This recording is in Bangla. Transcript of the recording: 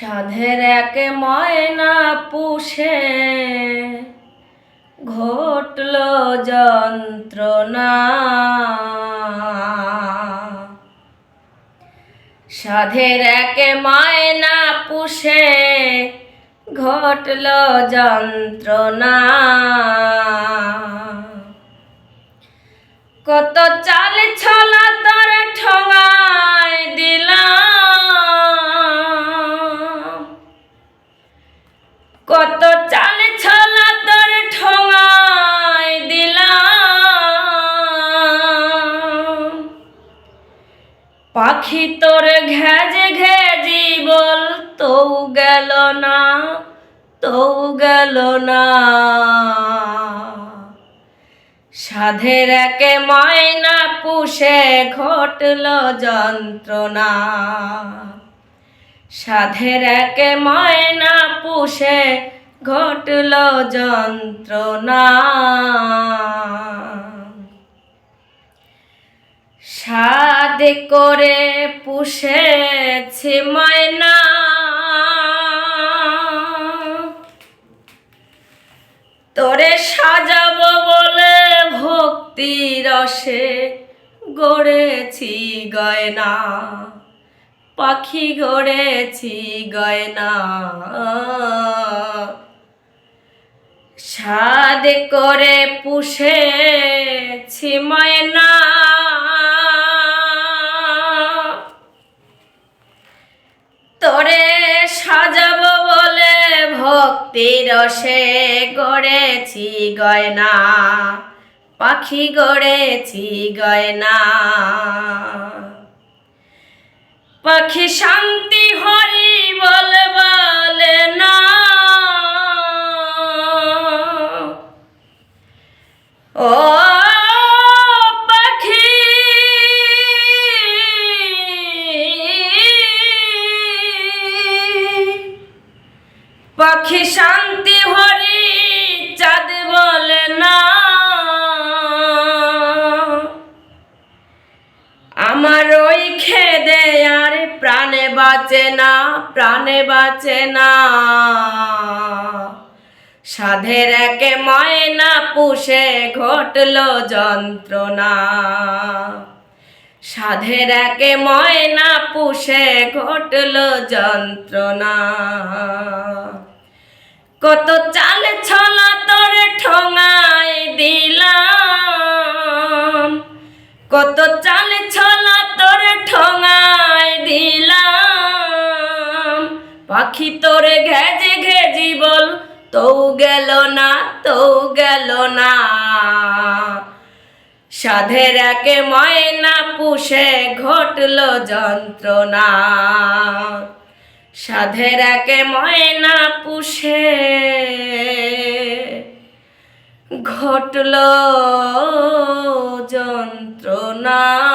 সাধের এক ময়না পুষে। ঘটল যন্ত্রণা। সাধের এক ময়না পুষে। ঘটল যন্ত্রণা। কত চাল ছলা তোর ঠঙায় পাখি তোর ঘেজে ঘেজি বল, তো গেল না, তো গেল না। সাধের একে ময়না পুষে ঘটল যন্ত্রণা। সাধের একে ময়না পুষে ঘটল যন্ত্রণা। সাদ করে পুষেছি ময়না। তোরে সাজাবো বলে ভক্তি রসে গড়েছি গয়না। পাখি গড়েছি গয়না। সাদ করে পুষেছি ময়না। ভক্তি রসে গড়েছি গয়না পাখি গড়েছি গয়না। পাখি শান্তি হরি বল বলে না পাখি শান্তি হরি, চাঁদ বলে না। আমার ওই খেদে আর প্রাণে বাঁচে না, প্রাণে বাঁচে না। সাধের একে ময়না পুষে, ঘটল যন্ত্রণা। সাধের একে ময়না পুষে ঘটল যন্ত্রণা। কত চাল ছলা তোর ঠঙায় দিলাম। কত চাল ছলা তোর ঠঙায় দিলাম। পাখি তোরে ঘেজে ঘেজি বল, তো গেল না, তো গেল না। সাধের একে ময়না পুষে ঘটল যন্ত্রণা। সাধেরাকে ময়না পুষে ঘটল যন্ত্রণা।